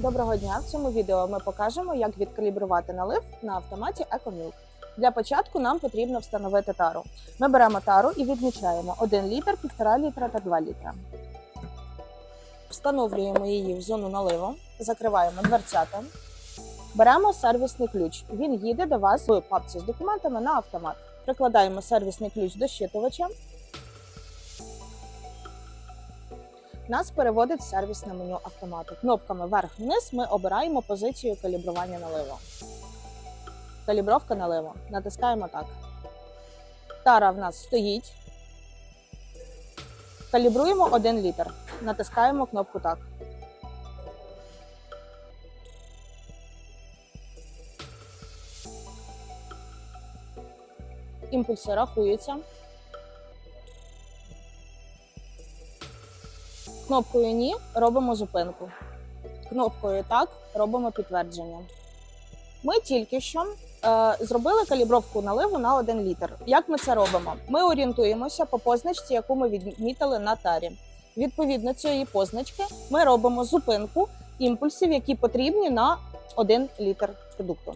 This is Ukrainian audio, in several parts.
Доброго дня! В цьому відео ми покажемо, як відкалібрувати налив на автоматі EcoMilk. Для початку нам потрібно встановити тару. Ми беремо тару і відмічаємо 1 літр, 1,5 літра та 2 літра. Встановлюємо її в зону наливу, закриваємо дверцята. Беремо сервісний ключ. Він їде до вас в папці з документами на автомат. Прикладаємо сервісний ключ до щитувача. Нас переводить в сервісне меню автомату. Кнопками вверх-вниз ми обираємо позицію калібрування наливу. Калібровка наливу. Натискаємо так. Тара в нас стоїть. Калібруємо 1 літр. Натискаємо кнопку так. Імпульси рахуються. Кнопкою Ні робимо зупинку. Кнопкою Так робимо підтвердження. Ми тільки що е, зробили калібровку наливу на 1 літр. Як ми це робимо? Ми орієнтуємося по позначці, яку ми відмітили на тарі. Відповідно цієї позначки ми робимо зупинку імпульсів, які потрібні на 1 літр продукту.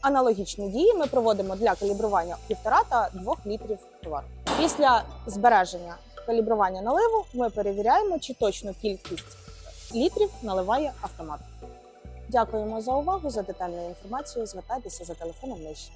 Аналогічні дії ми проводимо для калібрування 1,5 та 2 літрів товару. Після збереження калібрування наливу ми перевіряємо, чи точну кількість літрів наливає автомат. Дякуємо за увагу. За детальну інформацію звертайтеся за телефоном нижче.